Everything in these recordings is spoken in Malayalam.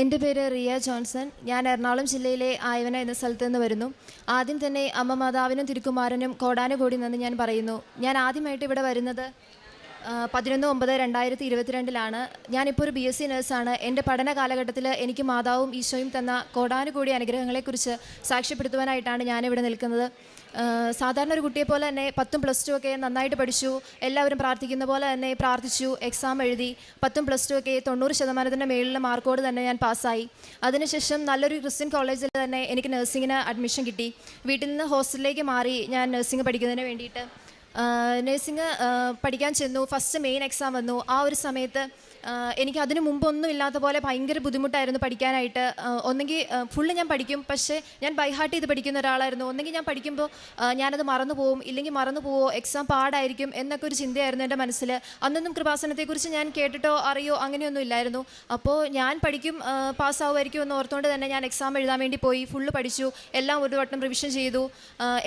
എന്റെ പേര് റിയ ജോൺസൺ. ഞാൻ എറണാകുളം ജില്ലയിലെ ആയവന എന്ന സ്ഥലത്ത് നിന്ന് വരുന്നു. ആദ്യം തന്നെ അമ്മ മാതാവിനും തിരുക്കുമാരനും കോടാനുകോടി നന്ദി ഞാൻ പറയുന്നു. ഞാൻ ആദ്യമായിട്ട് ഇവിടെ വരുന്നത് പതിനൊന്ന് ഒമ്പത് രണ്ടായിരത്തി ഇരുപത്തിരണ്ടിലാണ്. ഞാനിപ്പോൾ ഒരു ബി എസ് സി നഴ്സാണ് എന്റെ പഠന കാലഘട്ടത്തിൽ എനിക്ക് മാതാവും ഈശോയും തന്ന കോടാനുകൂടി അനുഗ്രഹങ്ങളെക്കുറിച്ച് സാക്ഷ്യപ്പെടുത്തുവാനായിട്ടാണ് ഞാനിവിടെ നിൽക്കുന്നത്. സാധാരണ ഒരു കുട്ടിയെ പോലെ തന്നെ പത്തും പ്ലസ് ടു ഒക്കെ നന്നായിട്ട് പഠിച്ചു. എല്ലാവരും പ്രാർത്ഥിക്കുന്ന പോലെ തന്നെ പ്രാർത്ഥിച്ചു എക്സാം എഴുതി. പത്തും പ്ലസ് ടു ഒക്കെ തൊണ്ണൂറ് ശതമാനത്തിന്റെ മേളിലെ മാർക്കോട് തന്നെ ഞാൻ പാസ്സായി. അതിനുശേഷം നല്ലൊരു ക്രിസ്ത്യൻ കോളേജിൽ തന്നെ എനിക്ക് നഴ്സിങ്ങിന് അഡ്മിഷൻ കിട്ടി. വീട്ടിൽ നിന്ന് ഹോസ്റ്റലിലേക്ക് മാറി ഞാൻ നഴ്സിംഗ് പഠിക്കുന്നതിന് വേണ്ടിയിട്ട്. നഴ്സിംഗ് പഠിക്കാൻ ചെന്നു ഫസ്റ്റ് മെയിൻ എക്സാം വന്നു. ആ ഒരു സമയത്ത് എനിക്ക് അതിനു മുമ്പൊന്നും ഇല്ലാത്ത പോലെ ഭയങ്കര ബുദ്ധിമുട്ടായിരുന്നു പഠിക്കാനായിട്ട്. ഒന്നെങ്കിൽ ഫുള്ള് ഞാൻ പഠിക്കും. പക്ഷേ ഞാൻ ബൈഹാർട്ട് ചെയ്ത് പഠിക്കുന്ന ഒരാളായിരുന്നു. ഒന്നെങ്കിൽ ഞാൻ പഠിക്കുമ്പോൾ ഞാനത് മറന്നു പോവും. ഇല്ലെങ്കിൽ മറന്നു പോവോ എക്സാം പാടായിരിക്കും എന്നൊക്കെ ഒരു ചിന്തയായിരുന്നു എന്റെ മനസ്സിൽ അന്നൊന്നും കൃപാസനത്തെക്കുറിച്ച് ഞാൻ കേട്ടിട്ടോ അറിയോ അങ്ങനെയൊന്നും ഇല്ലായിരുന്നു. അപ്പോൾ ഞാൻ പഠിക്കും പാസ്സാവുമായിരിക്കും എന്ന് ഓർത്തുകൊണ്ട് തന്നെ ഞാൻ എക്സാം എഴുതാൻ വേണ്ടി പോയി. ഫുള്ള് പഠിച്ചു. എല്ലാം ഒരു വട്ടം റിവിഷൻ ചെയ്തു.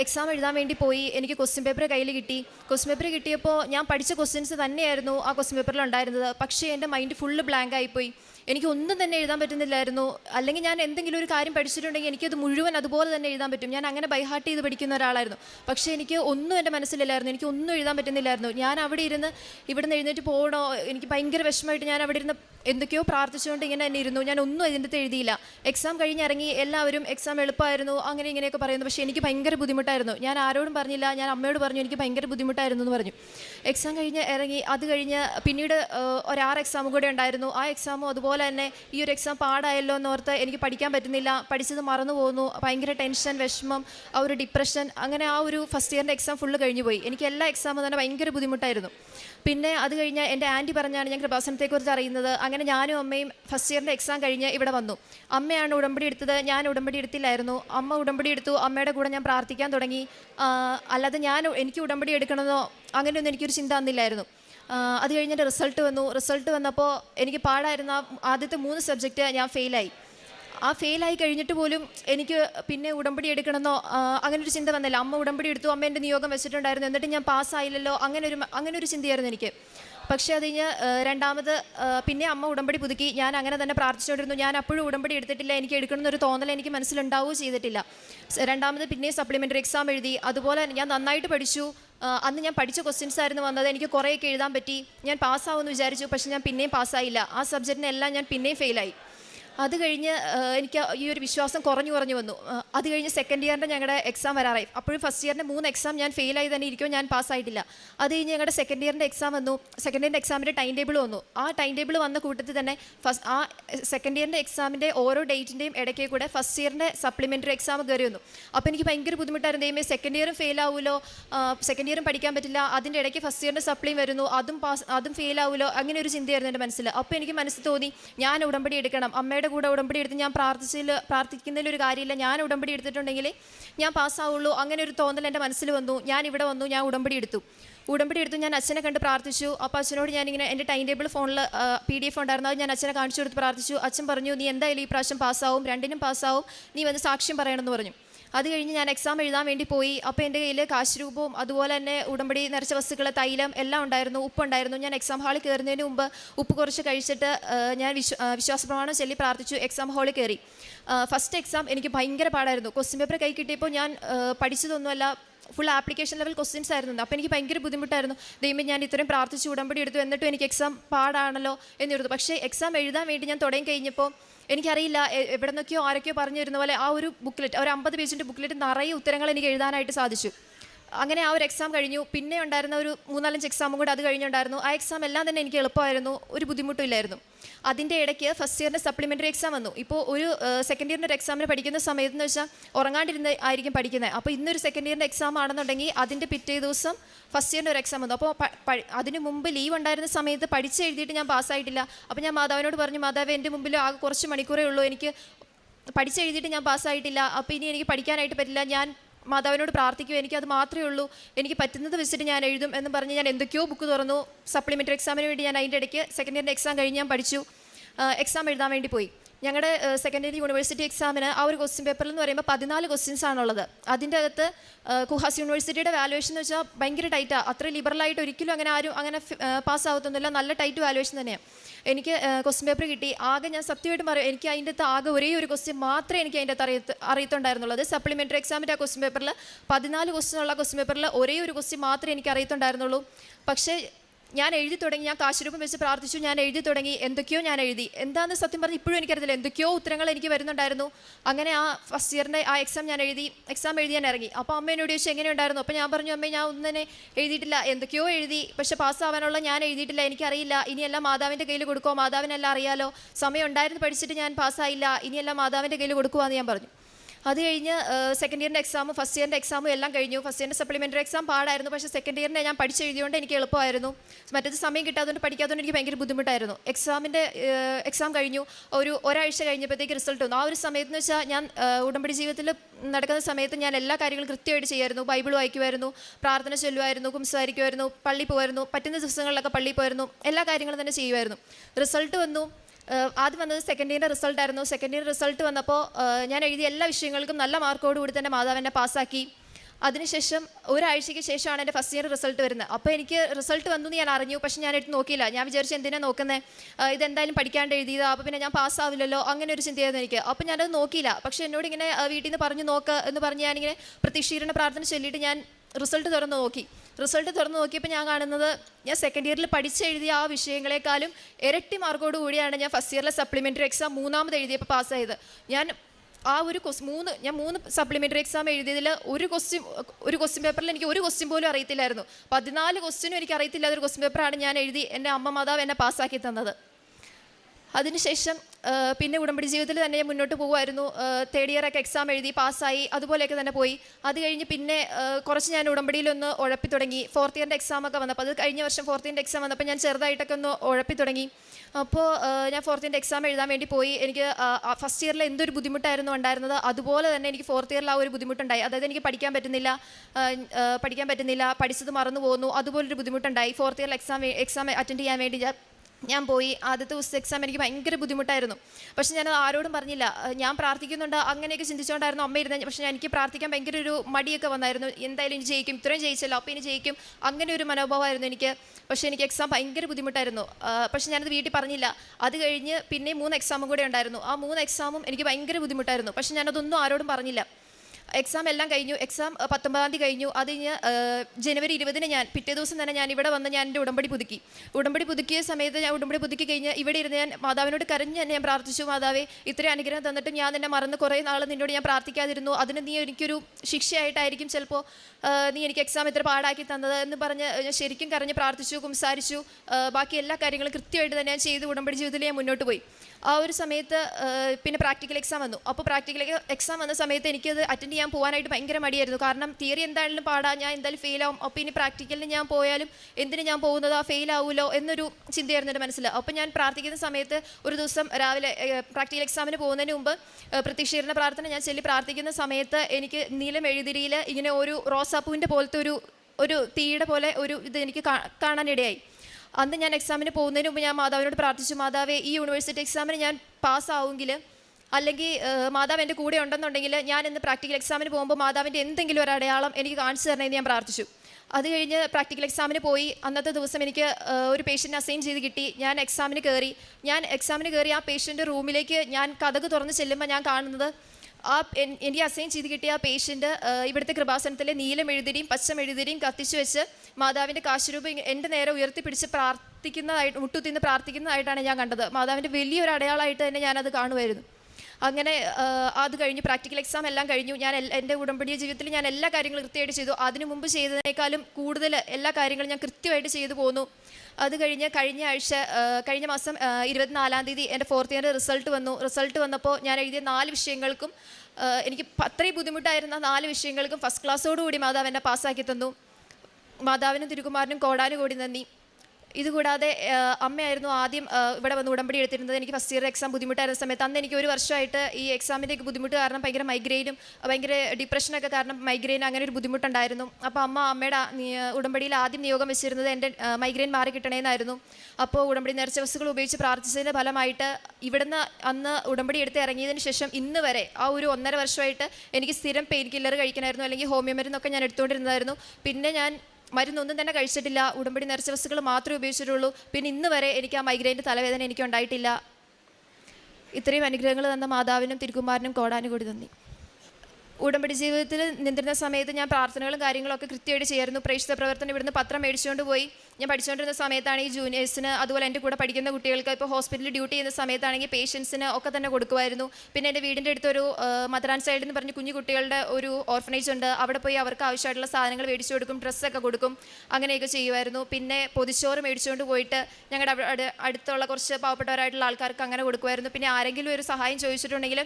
എക്സാം എഴുതാൻ വേണ്ടി പോയി. എനിക്ക് ക്വസ്റ്റ്യൻ പേപ്പർ കയ്യിൽ കിട്ടി. ക്വസ്റ്റ്യൻ പേപ്പർ കിട്ടിയപ്പോൾ ഞാൻ പഠിച്ച ക്വസ്റ്റ്യൻസ് തന്നെയായിരുന്നു ആ ക്വസ്റ്റ്യൻ പേപ്പറിൽ ഉണ്ടായിരുന്നത്. പക്ഷേ എന്റെ മൈൻഡ് ഫുള്ള് ബ്ലാങ്ക് ആയിപ്പോയി. എനിക്ക് ഒന്നും തന്നെ എഴുതാൻ പറ്റുന്നില്ലായിരുന്നു. അല്ലെങ്കിൽ ഞാൻ എന്തെങ്കിലും ഒരു കാര്യം പഠിച്ചിട്ടുണ്ടെങ്കിൽ എനിക്കത് മുഴുവൻ അതുപോലെ തന്നെ എഴുതാൻ പറ്റും. ഞാൻ അങ്ങനെ ബൈഹാർട്ട് ചെയ്ത് പഠിക്കുന്ന ഒരാളായിരുന്നു. പക്ഷേ എനിക്ക് ഒന്നും എന്റെ മനസ്സിലില്ലായിരുന്നു. എനിക്ക് ഒന്നും എഴുതാൻ പറ്റുന്നില്ലായിരുന്നു. ഞാൻ അവിടെ ഇരുന്ന് ഇവിടെ നിന്ന് എഴുന്നേറ്റ് പോകണോ എനിക്ക് ഭയങ്കര വിഷമമായിട്ട് ഞാൻ അവിടെ ഇരുന്ന് എന്തൊക്കെയോ പ്രാർത്ഥിച്ചുകൊണ്ട് ഇങ്ങനെ തന്നെ ഇരുന്നു. ഞാൻ ഒന്നും അതിന്റെ എഴുതിയില്ല. എക്സാം കഴിഞ്ഞിറങ്ങി എല്ലാവരും എക്സാം എളുപ്പമായിരുന്നു. അങ്ങനെ ഇങ്ങനെയൊക്കെ പറയുന്നു. പക്ഷേ എനിക്ക് ഭയങ്കര ബുദ്ധിമുട്ടായിരുന്നു. ഞാൻ ആരോടും പറഞ്ഞില്ല. ഞാൻ അമ്മയോട് പറഞ്ഞു എനിക്ക് ഭയങ്കര ബുദ്ധിമുട്ടായിരുന്നു എന്ന് പറഞ്ഞു. എക്സാം കഴിഞ്ഞ് ഇറങ്ങി അത് കഴിഞ്ഞ് പിന്നീട് ഒരാറ് എക്സാമും കൂടെ ഉണ്ടായിരുന്നു. ആ എക്സാമും അതുപോലെ തന്നെ ഈ ഒരു എക്സാം പാടായല്ലോ എന്നോർത്ത് എനിക്ക് പഠിക്കാൻ പറ്റുന്നില്ല പഠിച്ചത് മറന്നു പോകുന്നു ഭയങ്കര ടെൻഷൻ വിഷമം ആ ഒരു ഡിപ്രഷൻ അങ്ങനെ ആ ഒരു ഫസ്റ്റ് ഇയറിന്റെ എക്സാം ഫുള്ള് കഴിഞ്ഞു പോയി. എനിക്ക് എല്ലാ എക്സാമും തന്നെ ഭയങ്കര ബുദ്ധിമുട്ടായിരുന്നു. പിന്നെ അത് കഴിഞ്ഞ് എന്റെ ആന്റി പറഞ്ഞാണ് ഞാൻ കൃപാസനത്തെക്കുറിച്ച് അറിയുന്നത്. അങ്ങനെ ഞാനും അമ്മയും ഫസ്റ്റ് ഇയറിന്റെ എക്സാം കഴിഞ്ഞ് ഇവിടെ വന്നു. അമ്മയാണ് ഉടമ്പടി എടുത്തത് ഞാൻ ഉടമ്പടി എടുത്തില്ലായിരുന്നു. അമ്മ ഉടമ്പടി എടുത്തു അമ്മയുടെ കൂടെ ഞാൻ പ്രാർത്ഥിക്കാൻ തുടങ്ങി. അല്ലാതെ ഞാൻ എനിക്ക് ഉടമ്പടി എടുക്കണമെന്നോ അങ്ങനെയൊന്നും എനിക്കൊരു ചിന്ത അന്നില്ലായിരുന്നു ആ, അത് കഴിഞ്ഞിട്ട് റിസൾട്ട് വന്നു. റിസൾട്ട് വന്നപ്പോൾ എനിക്ക് പാടായിരുന്ന ആദ്യത്തെ മൂന്ന് സബ്ജക്റ്റ് ഞാൻ ഫെയിലായി ആ ഫെയിലായി കഴിഞ്ഞിട്ട് പോലും എനിക്ക് പിന്നെ ഉടമ്പടി എടുക്കണമെന്നോ അങ്ങനെ ഒരു ചിന്ത വന്നില്ല. അമ്മ ഉടമ്പടി എടുത്തു. അമ്മ എന്റെ നിയോഗം വെച്ചിട്ടുണ്ടായിരുന്നു. എന്നിട്ട് ഞാൻ പാസ്സായില്ലല്ലോ അങ്ങനെ ഒരു അങ്ങനെ ഒരു ചിന്തയായിരുന്നു എനിക്ക്. പക്ഷേ അത് കഴിഞ്ഞ് രണ്ടാമത് പിന്നെ അമ്മ ഉടമ്പടി പുതുക്കി. ഞാൻ അങ്ങനെ തന്നെ പ്രാർത്ഥിച്ചുകൊണ്ടിരുന്നു. ഞാൻ അപ്പോഴും ഉടമ്പടി എടുത്തിട്ടില്ല. എനിക്ക് എടുക്കണമെന്നൊരു തോന്നൽ എനിക്ക് മനസ്സിലുണ്ടാവുകയോ ചെയ്തിട്ടില്ല. രണ്ടാമത് പിന്നെ സപ്ലിമെന്ററി എക്സാം എഴുതി. അതുപോലെ ഞാൻ നന്നായിട്ട് പഠിച്ചു. അന്ന് ഞാൻ പഠിച്ച ക്വസ്റ്റ്യൻസ് ആയിരുന്നു വന്നത്. എനിക്ക് കുറേയൊക്കെ എഴുതാൻ പറ്റി. ഞാൻ പാസ്സാവുമെന്ന് വിചാരിച്ചു. പക്ഷേ ഞാൻ പിന്നെയും പാസ്സായില്ല ആ സബ്ജക്റ്റിനെല്ലാം ഞാൻ പിന്നെയും ഫെയിലായി അത് കഴിഞ്ഞ് എനിക്ക് ഈ ഒരു വിശ്വാസം കുറഞ്ഞു കുറഞ്ഞു വന്നു. അത് കഴിഞ്ഞ് സെക്കൻഡ് ഇയറിന്റെ ഞങ്ങളുടെ എക്സാം വരാറായി. അപ്പോഴും ഫസ്റ്റ് ഇയറിന്റെ മൂന്ന് എക്സാം ഞാൻ ഫെയിലായി തന്നെ ഇരിക്കുമോ ഞാൻ പാസ്സായിട്ടില്ല അത് കഴിഞ്ഞ് ഞങ്ങളുടെ സെക്കൻഡ് ഇയറിന്റെ എക്സാം വന്നു. സെക്കൻഡ് ഇയറിന്റെ എക്സാമിന്റെ ടൈം ടേബിൾ വന്നു. ആ ടൈം ടേബിൾ വന്ന കൂട്ടത്തിൽ തന്നെ ഫസ്റ്റ് ആ സെക്കൻഡ് ഇയറിന്റെ എക്സാമിന്റെ ഓരോ ഡേറ്റിന്റെയും ഇടയ്ക്ക് കൂടെ ഫസ്റ്റ് ഇയറിന്റെ സപ്ലിമെന്ററി എക്സാം കയറി വന്നു. അപ്പോൾ എനിക്ക് ഭയങ്കര ബുദ്ധിമുട്ടായിരുന്നു. ദൈവമേ സെക്കൻഡ് ഇയറും ഫെയിൽ ആവുമല്ലോ സെക്കൻഡ് ഇയറും പഠിക്കാൻ പറ്റില്ല. അതിന്റെ ഇടയ്ക്ക് ഫസ്റ്റ് ഇയറിന്റെ സപ്ലിയും വരുന്നു. അതും പാസ് അതും ഫെയിൽ ആവുമല്ലോ അങ്ങനെ ഒരു ചിന്തയായിരുന്നു എന്റെ മനസ്സിൽ അപ്പോൾ എനിക്ക് മനസ്സിൽ തോന്നി ഞാൻ ഉടമ്പടി എടുക്കണം. അമ്മയുടെ കൂടെ ഉടമ്പടി എടുത്ത് ഞാൻ പ്രാർത്ഥിച്ചതിൽ പ്രാർത്ഥിക്കുന്നതിൽ ഒരു കാര്യമില്ല. ഞാൻ ഉടമ്പടി എടുത്തിട്ടുണ്ടെങ്കിൽ ഞാൻ പാസ്സാവുള്ളൂ. അങ്ങനെ ഒരു തോന്നൽ എന്റെ മനസ്സിൽ വന്നു. ഞാൻ ഇവിടെ വന്നു ഞാൻ ഉടമ്പടി എടുത്തു. ഉടമ്പടി എടുത്തു ഞാൻ അച്ഛനെ കണ്ട് പ്രാർത്ഥിച്ചു. അപ്പോൾ അച്ഛനോട് ഞാനിങ്ങനെ എന്റെ ടൈം ടേബിൾ ഫോണിൽ പി ഡി എഫ് ഉണ്ടായിരുന്നു. അത് ഞാൻ അച്ഛനെ കാണിച്ചു കൊടുത്ത് പ്രാർത്ഥിച്ചു. അച്ഛൻ പറഞ്ഞു നീ എന്തായാലും ഈ പ്രാവശ്യം പാസ്സാവും. രണ്ടിനും പാസ്സാവും. നീ വന്ന് സാക്ഷ്യം പറയണമെന്ന് പറഞ്ഞു. അത് കഴിഞ്ഞ് ഞാൻ എക്സാം എഴുതാൻ വേണ്ടി പോയി. അപ്പോൾ എന്റെ കയ്യിൽ കാശ് രൂപവും അതുപോലെ തന്നെ ഉടമ്പടി നിറച്ച വസ്തുക്കൾ തൈലം എല്ലാം ഉണ്ടായിരുന്നു ഉപ്പുണ്ടായിരുന്നു. ഞാൻ എക്സാം ഹാളിൽ കയറുന്നതിന് മുമ്പ് ഉപ്പ് കുറച്ച് കഴിച്ചിട്ട് ഞാൻ വിശ്വ വിശ്വാസ പ്രമാണം ചൊല്ലി പ്രാർത്ഥിച്ചു എക്സാം ഹാളിൽ കയറി ഫസ്റ്റ് എക്സാം എനിക്ക് ഭയങ്കര പാടായിരുന്നു. ക്വസ്റ്റ്യൻ പേപ്പർ കൈ കിട്ടിയപ്പോൾ ഞാൻ പഠിച്ചതൊന്നുമല്ല ഫുൾ ആപ്ലിക്കേഷൻ ലെവൽ ക്വസ്റ്റ്യൻസ് ആയിരുന്നു. അപ്പോൾ എനിക്ക് ഭയങ്കര ബുദ്ധിമുട്ടായിരുന്നു. ദൈവം ഞാൻ ഇത്രയും പ്രാർത്ഥിച്ച് ഉടമ്പടി എടുത്തു എന്നിട്ടും എനിക്ക് എക്സാം പാടാണല്ലോ എന്നിരുന്നു. പക്ഷേ എക്സാം എഴുതാൻ വേണ്ടി ഞാൻ തുടങ്ങി കഴിഞ്ഞപ്പോൾ എനിക്കറിയില്ല എവിടെ നിന്നൊക്കെയോ ആരൊക്കെയോ പറഞ്ഞു തരുന്ന പോലെ ആ ഒരു ബുക്ക്ലെറ്റ് ഒരു അമ്പത് പേജിന്റെ ബുക്ക്ലെറ്റ് നിറയെ ഉത്തരങ്ങൾ എനിക്ക് എഴുതാനായിട്ട് സാധിച്ചു. അങ്ങനെ ആ ഒരു എക്സാം കഴിഞ്ഞു. പിന്നെ ഉണ്ടായിരുന്ന ഒരു മൂന്നാലഞ്ച് എക്സാമും കൂടെ അത് കഴിഞ്ഞുണ്ടായിരുന്നു. ആ എക്സാം എല്ലാം തന്നെ എനിക്ക് എളുപ്പമായിരുന്നു. ഒരു ബുദ്ധിമുട്ടും ഇല്ലായിരുന്നു. അതിന്റെ ഇടയ്ക്ക് ഫസ്റ്റ് ഇയറിന്റെ സപ്ലിമെന്ററി എക്സാം വന്നു. ഇപ്പോൾ ഒരു സെക്കൻഡ് ഇയറിന്റെ എക്സാമിന് പഠിക്കുന്ന സമയത്ത് എന്ന് വെച്ചാൽ ഉറങ്ങാണ്ടിരുന്ന് ആയിരിക്കും പഠിക്കുന്നത്. അപ്പോൾ ഇന്നൊരു സെക്കൻഡ് ഇയറിന്റെ എക്സാം ആണെന്നുണ്ടെങ്കിൽ അതിന്റെ പിറ്റേ ദിവസം ഫസ്റ്റ് ഇയറിന്റെ ഒരു എക്സാം വന്നു. അപ്പോൾ അതിന് മുമ്പ് ലീവ് ഉണ്ടായിരുന്ന സമയത്ത് പഠിച്ച് എഴുതിയിട്ട് ഞാൻ പാസ്സായിട്ടില്ല അപ്പോൾ ഞാൻ മാതാവിനോട് പറഞ്ഞു മാതാവ് എന്റെ മുമ്പിൽ ആകെ കുറച്ച് മണിക്കൂറേ ഉള്ളൂ. എനിക്ക് പഠിച്ചെഴുതിയിട്ട് ഞാൻ പാസ്സായിട്ടില്ല അപ്പോൾ ഇനി എനിക്ക് പഠിക്കാനായിട്ട് പറ്റില്ല. ഞാൻ മാതാവിനോട് പ്രാർത്ഥിക്കും എനിക്ക് അത് മാത്രമേ ഉള്ളൂ. എനിക്ക് പറ്റുന്നത് വെച്ചിട്ട് ഞാൻ എഴുതും എന്ന് പറഞ്ഞ് ഞാൻ എന്തൊക്കെയോ ബുക്ക് തുറന്നു. സപ്ലിമെന്ററി എക്സാമിന് വേണ്ടി ഞാൻ അതിന്റെ ഇടയ്ക്ക് സെക്കൻഡ് ഇയറിന്റെ എക്സാം കഴിഞ്ഞ് ഞാൻ പഠിച്ചു. എക്സാം എഴുതാൻ വേണ്ടി പോയി. ഞങ്ങളുടെ സെക്കൻഡറി യൂണിവേഴ്സിറ്റി എക്സാമിന് ആ ഒരു ക്വസ്റ്റ്യൻ പേപ്പറിൽ എന്ന് പറയുമ്പോൾ പതിനാല് ക്വസ്റ്റ്യൻസ് ആണുള്ളത്. അതിന്റെ അകത്ത് കുഹാസ് യൂണിവേഴ്സിറ്റിയുടെ വാലുവേഷൻ എന്ന് വെച്ചാൽ ഭയങ്കര ടൈറ്റാണ് അത്ര ലിബറലായിട്ട് ഒരിക്കലും അങ്ങനെ ആരും അങ്ങനെ പാസ് ആവത്തൊന്നുമില്ല. നല്ല ടൈറ്റ് വാലുവേഷൻ തന്നെയാണ് എനിക്ക് ക്വസ്റ്റ്യൻ പേപ്പർ കിട്ടി. ആകെ ഞാൻ സത്യമായിട്ടും പറയും എനിക്ക് അതിന്റെ അകത്ത് ആകെ ഒരേ ഒരു ക്വസ്റ്റ്യൻ മാത്രമേ എനിക്ക് അതിന്റെ അകത്ത് അറിയത്ത് അറിയത്തുണ്ടായിരുന്നുള്ളൂ. സപ്ലിമെന്ററി എക്സാമിന്റെ ആ ക്വസ്റ്റ്യൻ പേപ്പറിൽ പതിനാല് ക്വസ്റ്റ്യൻ ഉള്ള ക്വസ്റ്റ്യൻ പേപ്പറിൽ ഒരേ ഒരു ക്വസ്റ്റ്യൻ മാത്രമേ എനിക്ക് അറിയത്തുണ്ടായിരുന്നുള്ളൂ. പക്ഷേ ഞാൻ എഴുതി തുടങ്ങി ഞാൻ കാശുരൂപം വെച്ച് പ്രാർത്ഥിച്ചു ഞാൻ എഴുതി തുടങ്ങി എന്തൊക്കെയോ ഞാൻ എഴുതി. എന്താണെന്ന് സത്യം പറഞ്ഞ് ഇപ്പോഴും എനിക്കറിയില്ല എന്തൊക്കെയോ ഉത്തരങ്ങൾ എനിക്ക് വരുന്നുണ്ടായിരുന്നു. അങ്ങനെ ആ ഫസ്റ്റ് ഇയറിന്റെ ആ എക്സാം ഞാൻ എഴുതി എക്സാം എഴുതി ഞാൻ ഇറങ്ങി. അപ്പോൾ അമ്മ എന്നോട് ചോദിച്ചു എങ്ങനെയുണ്ടായിരുന്നു? അപ്പോൾ ഞാൻ പറഞ്ഞു അമ്മേ ഞാൻ ഒന്നും തന്നെ എഴുതിയിട്ടില്ല. എന്തൊക്കെയോ എഴുതി. പക്ഷേ പാസ്സാവാനുള്ള ഞാൻ എഴുതിയിട്ടില്ല. എനിക്കറിയില്ല. ഇനിയെല്ലാം മാതാവിന്റെ കയ്യിൽ കൊടുക്കുമോ മാതാവിനെല്ലാം അറിയാലോ? സമയം ഉണ്ടായിരുന്നു പഠിച്ചിട്ട് ഞാൻ പാസ്സായില്ല. ഇനിയെല്ലാം മാതാവിന്റെ കയ്യിൽ കൊടുക്കുവാന്ന് ഞാൻ പറഞ്ഞു. അത് കഴിഞ്ഞ് സെക്കൻഡ് ഇയറിന്റെ എക്സാം ഫസ്റ്റ് ഇയറിന്റെ എക്സാം എല്ലാം കഴിഞ്ഞു. ഫസ്റ്റ് ഇയറിന്റെ സപ്ലിമെന്ററി എക്സാം പാടായിരുന്നു. പക്ഷേ സെക്കൻഡ് ഇയറിന്റെ ഞാൻ പഠിച്ചെഴുതിയതുകൊണ്ട് എനിക്ക് എളുപ്പമായിരുന്നു. മറ്റേത് സമയം കിട്ടാത്തതുകൊണ്ട് പഠിക്കാത്തതുകൊണ്ട് എനിക്ക് ഭയങ്കര ബുദ്ധിമുട്ടായിരുന്നു. എക്സാമിന്റെ എക്സാം കഴിഞ്ഞു. ഒരു ഒരാഴ്ച കഴിഞ്ഞപ്പോഴത്തേക്ക് റിസൾട്ട് വന്നു. ആ ഒരു സമയത്ത് എന്ന് വെച്ചാൽ ഞാൻ ഉടമ്പടി ജീവിതത്തിൽ നടക്കുന്ന സമയത്ത് ഞാൻ എല്ലാ കാര്യങ്ങളും കൃത്യമായിട്ട് ചെയ്യുമായിരുന്നു ബൈബിൾ വായിക്കുമായിരുന്നു പ്രാർത്ഥന ചൊല്ലുമായിരുന്നു കുംസാരിക്കുമായിരുന്നു പള്ളി പോകുമായിരുന്നു പറ്റുന്ന ദിവസങ്ങളിലൊക്കെ പള്ളി പോയിരുന്നു എല്ലാ കാര്യങ്ങളും തന്നെ ചെയ്യുമായിരുന്നു. റിസൾട്ട് വന്നു. ആദ്യം വന്നത് സെക്കൻഡ് ഇയറിന്റെ റിസൾട്ട് ആയിരുന്നു. സെക്കൻഡ് ഇയർ റിസൾട്ട് വന്നപ്പോൾ ഞാൻ എഴുതിയ എല്ലാ വിഷയങ്ങൾക്കും നല്ല മാർക്കോട് കൂടി തന്നെ മാതാവ് എന്നെ പാസ്സാക്കി അതിനുശേഷം ഒരാഴ്ചയ്ക്ക് ശേഷമാണ് എന്റെ ഫസ്റ്റ് ഇയർ റിസൾട്ട് വരുന്നത്. അപ്പോൾ എനിക്ക് റിസൾട്ട് വന്നു ഞാൻ അറിഞ്ഞു പക്ഷെ ഞാൻ എടുത്ത് നോക്കിയില്ല. ഞാൻ വിചാരിച്ചു എന്തിനാണ് നോക്കുന്നത് ഇതെന്തായാലും പഠിക്കാണ്ട് എഴുതിയത്. അപ്പോൾ പിന്നെ ഞാൻ പാസ്സാവില്ലല്ലോ അങ്ങനെ ഒരു ചിന്തയായിരുന്നു എനിക്ക്. അപ്പോൾ ഞാനത് നോക്കിയില്ല. പക്ഷേ എന്നോട് ഇങ്ങനെ വീട്ടിൽ നിന്ന് പറഞ്ഞു നോക്ക് എന്ന് പറഞ്ഞ് ഞാനിങ്ങനെ പ്രതീക്ഷീകരണ പ്രാർത്ഥന ചൊല്ലിയിട്ട് ഞാൻ റിസൾട്ട് തുറന്ന് നോക്കി. റിസൾട്ട് തുറന്ന് നോക്കിയപ്പോൾ ഞാൻ കാണുന്നത് ഞാൻ സെക്കൻഡ് ഇയറിൽ പഠിച്ചെഴുതിയ ആ വിഷയങ്ങളെക്കാളും ഇരട്ടി മാർക്കോട് കൂടിയാണ് ഞാൻ ഫസ്റ്റ് ഇയറിലെ സപ്ലിമെന്ററി എക്സാം മൂന്നാമത് എഴുതിയപ്പോൾ പാസ്സായത്. ഞാൻ ആ ഒരു ക്വസ് മൂന്ന് ഞാൻ മൂന്ന് സപ്ലിമെന്ററി എക്സാം എഴുതിയതിൽ ഒരു ക്വസ്റ്റ്യൻ ഒരു ക്വസ്റ്റ്യൻ പേപ്പറിൽ എനിക്ക് ഒരു ക്വസ്റ്റ്യൻ പോലും അറിയത്തില്ലായിരുന്നു. പതിനാല് ക്വസ്റ്റ്യനും എനിക്ക് അറിയത്തില്ലാത്ത ഒരു ക്വസ്റ്റ്യൻ പേപ്പറാണ് ഞാൻ എഴുതി എന്റെ അമ്മ മാതാവ് എന്നെ പാസ്സാക്കി തന്നത്. അതിനുശേഷം പിന്നെ ഉടമ്പടി ജീവിതത്തിൽ തന്നെ മുന്നോട്ട് പോകുമായിരുന്നു. തേർഡ് ഇയർ ഒക്കെ എക്സാം എഴുതി പാസ്സായി അതുപോലെയൊക്കെ തന്നെ പോയി. അത് കഴിഞ്ഞ് പിന്നെ കുറച്ച് ഞാൻ ഉടമ്പടിയിലൊന്ന് ഉഴപ്പി തുടങ്ങി. ഫോർത്ത് ഇയറിന്റെ എക്സാം ഒക്കെ വന്നപ്പോൾ അത് കഴിഞ്ഞ വർഷം ഫോർത്ത് ഇയറിന്റെ എക്സാം വന്നപ്പോൾ ഞാൻ ചെറുതായിട്ടൊക്കെ ഒന്ന് ഉഴപ്പി തുടങ്ങി. അപ്പോൾ ഞാൻ ഫോർത്ത് ഇയറിന്റെ എക്സാം എഴുതാൻ വേണ്ടി പോയി. എനിക്ക് ഫസ്റ്റ് ഇയറിൽ എന്തൊരു ബുദ്ധിമുട്ടായിരുന്നു ഉണ്ടായിരുന്നത് അതുപോലെ തന്നെ എനിക്ക് ഫോർത്ത് ഇയറിൽ ആ ഒരു ബുദ്ധിമുട്ടുണ്ടായി. അതായത് എനിക്ക് പഠിക്കാൻ പറ്റുന്നില്ല പഠിക്കാൻ പറ്റുന്നില്ല പഠിച്ചത് മറന്നു പോകുന്നു അതുപോലൊരു ബുദ്ധിമുട്ടുണ്ടായി. ഫോർത്ത് ഇയറിൽ എക്സാം എക്സാം അറ്റൻഡ് ചെയ്യാൻ വേണ്ടി ഞാൻ ഞാൻ പോയി ആദ്യത്തെ ദിവസത്തെ എക്സാം എനിക്ക് ഭയങ്കര ബുദ്ധിമുട്ടായിരുന്നു. പക്ഷെ ഞാനത് ആരോടും പറഞ്ഞില്ല. ഞാൻ പ്രാർത്ഥിക്കുന്നുണ്ട്. അങ്ങനെയൊക്കെ ചിന്തിച്ചുകൊണ്ടായിരുന്നു അമ്മ ഇരുന്നത്. പക്ഷെ എനിക്ക് പ്രാർത്ഥിക്കാൻ ഭയങ്കര ഒരു മടിയൊക്കെ വന്നായിരുന്നു. എന്തായാലും ഇനി ജയിക്കും. ഇത്രയും ജയിച്ചല്ലോ. അപ്പോൾ ഇനി ജയിക്കും. അങ്ങനെ ഒരു മനോഭാവമായിരുന്നു എനിക്ക്. പക്ഷേ എനിക്ക് എക്സാം ഭയങ്കര ബുദ്ധിമുട്ടായിരുന്നു. പക്ഷെ ഞാനത് വീട്ടിൽ പറഞ്ഞില്ല. അത് കഴിഞ്ഞ് പിന്നെ മൂന്ന് എക്സാമും കൂടെ ഉണ്ടായിരുന്നു. ആ മൂന്ന് എക്സാമും എനിക്ക് ഭയങ്കര ബുദ്ധിമുട്ടായിരുന്നു. പക്ഷെ ഞാനതൊന്നും ആരോടും പറഞ്ഞില്ല. എക്സാം എല്ലാം കഴിഞ്ഞു. എക്സാം പത്തൊമ്പതാം തീയതി കഴിഞ്ഞു. അത് കഴിഞ്ഞ് ജനുവരി ഇരുപതിന് ഞാൻ പിറ്റേ ദിവസം തന്നെ ഞാൻ ഇവിടെ വന്ന് ഞാൻ എന്റെ ഉടമ്പടി പുതുക്കി. ഉടമ്പടി പുതുക്കിയ സമയത്ത് ഞാൻ ഉടമ്പടി പുതുക്കി കഴിഞ്ഞ് ഇവിടെ ഇരുന്ന് ഞാൻ മാതാവിനോട് കരഞ്ഞ് തന്നെ ഞാൻ പ്രാർത്ഥിച്ചു മാതാവേ ഇത്രയും അനുഗ്രഹം തന്നിട്ട് ഞാൻ നിന്നെ മറന്ന് കുറേ നാൾ നിന്നോട് ഞാൻ പ്രാർത്ഥിക്കാതിരുന്നു. അതിന് നീ എനിക്കൊരു ശിക്ഷയായിട്ടായിരിക്കും ചിലപ്പോൾ നീ എനിക്ക് എക്സാം ഇത്ര പാടാക്കി തന്നത് എന്ന് പറഞ്ഞ് ഞാൻ ശരിക്കും കരഞ്ഞ് പ്രാർത്ഥിച്ചു കുംസാരിച്ചു. ഏഹ്, ബാക്കി എല്ലാ കാര്യങ്ങളും കൃത്യമായിട്ട് തന്നെ ഞാൻ ചെയ്ത് ഉടമ്പടി ജീവിതത്തിൽ ഞാൻ മുന്നോട്ട് പോയി. ആ ഒരു സമയത്ത് പിന്നെ പ്രാക്ടിക്കൽ എക്സാം വന്നു. അപ്പോൾ പ്രാക്ടിക്കൽ എക്സാം വന്ന സമയത്ത് എനിക്കത് അറ്റൻഡ് ചെയ്യാൻ പോകാനായിട്ട് ഭയങ്കര മടിയായിരുന്നു. കാരണം തിയറി എന്തായാലും പാടാം ഞാൻ എന്തായാലും ഫെയിൽ ആവും. അപ്പോൾ ഇനി പ്രാക്ടിക്കലിന് ഞാൻ പോയാലും എന്തിന് ഞാൻ പോകുന്നത്? ആ ഫെയിൽ ആവുമല്ലോ എന്നൊരു ചിന്തയായിരുന്നു എന്റെ മനസ്സിൽ. അപ്പോൾ ഞാൻ പ്രാർത്ഥിക്കുന്ന സമയത്ത് ഒരു ദിവസം രാവിലെ പ്രാക്ടിക്കൽ എക്സാമിന് പോകുന്നതിന് മുമ്പ് പ്രത്യക്ഷീകരണ പ്രാർത്ഥന ഞാൻ ചൊല്ലി പ്രാർത്ഥിക്കുന്ന സമയത്ത് എനിക്ക് നീലം എഴുതിരിയിൽ ഇങ്ങനെ ഒരു റോസാപ്പൂവിന്റെ പോലത്തെ ഒരു ഒരു തീയുടെ പോലെ ഒരു ഇത് എനിക്ക് കാണാനിടയായി. അന്ന് ഞാൻ എക്സാമിന് പോകുന്നതിന് മുമ്പ് ഞാൻ മാതാവിനോട് പ്രാർത്ഥിച്ചു മാതാവേ ഈ യൂണിവേഴ്സിറ്റി എക്സാമിന് ഞാൻ പാസ്സാവുമെങ്കിൽ അല്ലെങ്കിൽ മാതാവ് എന്റെ കൂടെ ഉണ്ടെന്നുണ്ടെങ്കിൽ ഞാൻ ഇന്ന് പ്രാക്ടിക്കൽ എക്സാമിന് പോകുമ്പോൾ മാതാവിന്റെ എന്തെങ്കിലും ഒരു അടയാളം എനിക്ക് കാണിച്ചു തരണമെന്ന് ഞാൻ പ്രാർത്ഥിച്ചു. അത് കഴിഞ്ഞ് പ്രാക്ടിക്കൽ എക്സാമിന് പോയി. അന്നത്തെ ദിവസം എനിക്ക് ഒരു പേഷ്യന്റ് അസൈൻ ചെയ്ത് കിട്ടി. ഞാൻ എക്സാമിന് കയറി. ഞാൻ എക്സാമിന് കയറി ആ പേഷ്യന്റ് റൂമിലേക്ക് ഞാൻ കഥക് തുറന്ന് ചെല്ലുമ്പോൾ ഞാൻ കാണുന്നത് ആ എന്റെ അസൈൻ ചെയ്ത് കിട്ടിയ ആ പേഷ്യന്റ് ഇവിടുത്തെ കൃപാസനത്തിലെ നീലം എഴുതിരിയും പച്ചം എഴുതിരിയും കത്തിച്ചു വെച്ച് മാതാവിന്റെ കാശുരൂപം എന്റെ നേരെ ഉയർത്തിപ്പിടിച്ച് പ്രാർത്ഥിക്കുന്നതായിട്ട് മുട്ടുത്തിന്ന് പ്രാർത്ഥിക്കുന്നതായിട്ടാണ് ഞാൻ കണ്ടത്. മാതാവിന്റെ വലിയൊരു അടയാളമായിട്ട് തന്നെ ഞാനത് കാണുമായിരുന്നു. അങ്ങനെ അത് കഴിഞ്ഞ് പ്രാക്ടിക്കൽ എക്സാം എല്ലാം കഴിഞ്ഞു. ഞാൻ എന്റെ ഉടമ്പടിയ ജീവിതത്തിൽ ഞാൻ എല്ലാ കാര്യങ്ങളും കൃത്യമായിട്ട് ചെയ്തു. അതിനു മുമ്പ് ചെയ്തതിനേക്കാളും കൂടുതൽ എല്ലാ കാര്യങ്ങളും ഞാൻ കൃത്യമായിട്ട് ചെയ്തു പോന്നു. അത് കഴിഞ്ഞ് കഴിഞ്ഞ ആഴ്ച കഴിഞ്ഞ മാസം ഇരുപത്തിനാലാം തീയതി എന്റെ ഫോർത്ത് ഇയറിന്റെ റിസൾട്ട് വന്നു. റിസൾട്ട് വന്നപ്പോൾ ഞാൻ എഴുതിയ നാല് വിഷയങ്ങൾക്കും എനിക്ക് അത്രയും ബുദ്ധിമുട്ടായിരുന്ന നാല് വിഷയങ്ങൾക്കും ഫസ്റ്റ് ക്ലാസ്സോടുകൂടി മാതാവ് എന്നെ പാസ്സാക്കി തന്നു. മാതാവിനും തിരുകുമാരനും കോടാനും കൂടി നന്ദി. ഇതുകൂടാതെ അമ്മയായിരുന്നു ആദ്യം ഇവിടെ വന്ന് ഉടമ്പടി എടുത്തിരുന്നത്. എനിക്ക് ഫസ്റ്റ് ഇയർ എക്സാം ബുദ്ധിമുട്ടായിരുന്ന സമയത്ത് അന്ന് എനിക്ക് ഒരു വർഷമായിട്ട് ഈ എക്സാമിന്റെ ബുദ്ധിമുട്ട് കാരണം ഭയങ്കര മൈഗ്രെയിനും ഭയങ്കര ഡിപ്രഷനൊക്കെ കാരണം മൈഗ്രെയിൻ അങ്ങനെ ഒരു ബുദ്ധിമുട്ടുണ്ടായിരുന്നു. അപ്പോൾ അമ്മ അമ്മയുടെ ഉടമ്പടിയിൽ ആദ്യം നിയോഗം വെച്ചിരുന്നത് എന്റെ മൈഗ്രെയിൻ മാറി കിട്ടണേന്നായിരുന്നു. അപ്പോൾ ഉടമ്പടി നേർച്ച വസ്തുക്കൾ ഉപയോഗിച്ച് പ്രാർത്ഥിച്ചതിന്റെ ഫലമായിട്ട് ഇവിടുന്ന് അന്ന് ഉടമ്പടി എടുത്ത് ഇറങ്ങിയതിന് ശേഷം ഇന്ന് വരെ ആ ഒരു ഒന്നര വർഷമായിട്ട് എനിക്ക് സ്ഥിരം പെയിൻ കില്ലർ കഴിക്കണമായിരുന്നു അല്ലെങ്കിൽ ഹോമിയോ മരുന്നൊക്കെ ഞാൻ എടുത്തുകൊണ്ടിരുന്നതായിരുന്നു. പിന്നെ ഞാൻ മരുന്നൊന്നും തന്നെ കഴിച്ചിട്ടില്ല. ഉടമ്പടി നിറച്ച വസ്തുക്കൾ മാത്രമേ ഉപയോഗിച്ചിട്ടുള്ളൂ. പിന്നെ ഇന്ന് വരെ എനിക്ക് ആ മൈഗ്രൈന്റെ തലവേദന എനിക്ക് ഉണ്ടായിട്ടില്ല. ഇത്രയും അനുഗ്രഹങ്ങൾ തന്ന മാതാവിനും തിരുക്കുമാരനും കോടാനുകൂടി നന്ദി. ഉടമ്പടി ജീവിതത്തിൽ നിന്നിരുന്ന സമയത്ത് ഞാൻ പ്രാർത്ഥനകളും കാര്യങ്ങളൊക്കെ കൃത്യമായിട്ട് ചെയ്യായിരുന്നു. പ്രേക്ഷിത പ്രവർത്തനം ഇവിടുന്ന് പത്രം മേടിച്ചുകൊണ്ട് പോയി. ഞാൻ പഠിച്ചുകൊണ്ടിരുന്ന സമയത്താണ് ഈ ജൂനിയേഴ്സിന് അതുപോലെ എന്റെ കൂടെ പഠിക്കുന്ന കുട്ടികൾക്ക് ഇപ്പോൾ ഹോസ്പിറ്റലിൽ ഡ്യൂട്ടി ചെയ്യുന്ന സമയത്താണെങ്കിൽ പേഷ്യൻസിന് ഒക്കെ തന്നെ കൊടുക്കുമായിരുന്നു. പിന്നെ എന്റെ വീടിന്റെ അടുത്തൊരു മദ്രാൻ സൈഡ് എന്ന് പറഞ്ഞ് കുഞ്ഞു കുട്ടികളുടെ ഒരു ഓർഫനേജ് ഉണ്ട്. അവിടെ പോയി അവർക്ക് ആവശ്യമായിട്ടുള്ള സാധനങ്ങൾ മേടിച്ചു കൊടുക്കും ഡ്രസ്സൊക്കെ കൊടുക്കും അങ്ങനെയൊക്കെ ചെയ്യുമായിരുന്നു. പിന്നെ പൊതിച്ചോറ് മേടിച്ചുകൊണ്ട് പോയിട്ട് ഞങ്ങളുടെ അടുത്തുള്ള കുറച്ച് പാവപ്പെട്ടവരായിട്ടുള്ള ആൾക്കാർക്ക് അങ്ങനെ കൊടുക്കുമായിരുന്നു. പിന്നെ ആരെങ്കിലും ഒരു സഹായം ചോദിച്ചിട്ടുണ്ടെങ്കിൽ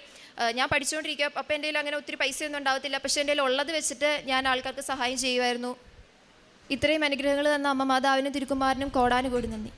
ഞാൻ പഠിച്ചുകൊണ്ടിരിക്കുക അപ്പോൾ എന്റെ അങ്ങനെ ഒത്തിരി പൈസയൊന്നും ഉണ്ടാവത്തില്ല. പക്ഷേ എന്റെ ഉള്ളത് വെച്ചിട്ട് ഞാൻ ആൾക്കാർക്ക് സഹായം ചെയ്യുമായിരുന്നു. ഇത്രയും അനുഗ്രഹങ്ങൾ തന്ന അമ്മ മാതാവിനും തിരുക്കുമാരനും കോടാനുകൂടി നന്ദി.